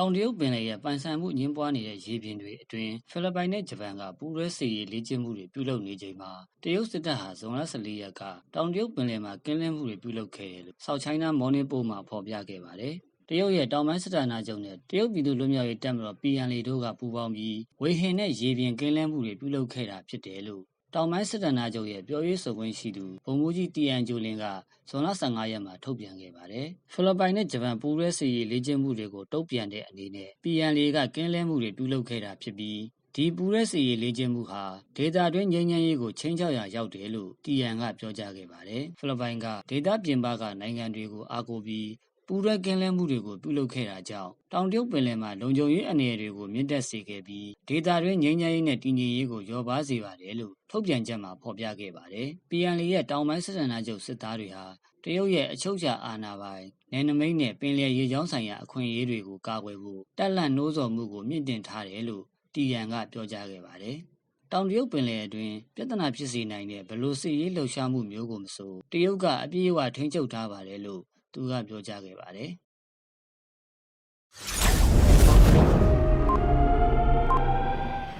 တောင်တရုတ်ပင်လယ်ရဲ့ ပိုင်ဆိုင်မှုအငြင်းပွားနေတဲ့ ရေပြင်တွေအတွင်း ဖိလစ်ပိုင်နဲ့ ဂျပန်က ပူးတွဲစစ်ရေးလေ့ကျင့်မှုတွေ ပြုလုပ်နေချိန်မှာ တရုတ်စစ်တပ်ဟာ ဇွန်လ14ရက်က တောင်တရုတ်ပင်လယ်မှာ ကင်းလင်းမှုတွေ ပြုလုပ်ခဲ့တယ်လို့ South China Morning Post မှာ ဖော်ပြခဲ့ပါတယ်။တရုတ်ရဲ့ တောင်ပိုင်းစစ်ဌာနချုပ်နဲ့ တရုတ်ပြည်သူ့လွတ်မြောက်ရေးတပ်မတော် PNL တို့က ပူးပေါင်းပြီး ဝေဟင်နဲ့ ရေပြင်ကင်းလင်းမှုတွေ ပြုလုပ်ခဲ့တာဖြစ်တယ်လို့ တောင်ပိုင်းစစ်တပ်နာချုပ်ရဲ့ပြောရေးဆိုခွင့်ရှိသူဗိုလ်မှူးကြီးတီအန်ဂျိုလင်ကဇွန်လ15ရက်မှာထုတ်ပြန်ခဲ့ပါတယ်။ဖိလစ်ပိုင်နဲ့ဂျပန်ပူးရဲစီရေးလေ့ကျင့်မှုတွေကိုတုံ့ပြန်တဲ့အနေနဲ့ PNL ကကင်းလဲမှုတွေပြုလုပ်ခဲ့တာဖြစ်ပြီးဒီပူရဲစီရေးလေ့ကျင့်မှုဟာဒေတာတွင်းငြိမ်းချမ်းရေးကိုချင်းချောက်ရရောက်တယ်လို့တီအန်ကပြောကြားခဲ့ပါတယ်။ဖိလစ်ပိုင်ကဒေတာပြင်ပကနိုင်ငံတွေကိုအားကိုးပြီး ပူးရဲကင်းလဲမှုတွေကိုပြုလုပ်ခဲ့တာကြောင့်တောင်တရုတ်ပင်လယ်မှာလုံခြုံရေးအနေအတွေကိုမြင့်တက်စေခဲ့ပြီးဒေတာတွင်းငြိမ်းချမ်းရေးနဲ့တည်ငြိမ်ရေးကိုရောပါစေပါတယ်လို့ထုတ်ပြန်ချက်မှာဖော်ပြခဲ့ပါတယ်။ PNL ရဲ့တောင်ပိုင်းစစ်ဌာနချုပ်စစ်သားတွေဟာတရုတ်ရဲ့အချုပ်အခြာအာဏာပိုင်နယ်နိမိတ်နဲ့ပင်လယ်ရေကြောင်းဆိုင်ရာအခွင့်အရေးတွေကိုကာကွယ်ဖို့တက်လန့်နှိုးဆော်မှုကိုမြင့်တင်ထားတယ်လို့တီယန်ကပြောကြားခဲ့ပါတယ်။တောင်တရုတ်ပင်လယ်အတွင်းပြဿနာဖြစ်စေနိုင်တဲ့ဘလို့စစ်ရေးလှုပ်ရှားမှုမျိုးကိုမဆိုတရုတ်ကအပြည့်အဝထိန်းချုပ်ထားပါတယ်လို့ သူက ပြောကြားခဲ့ပါတယ်။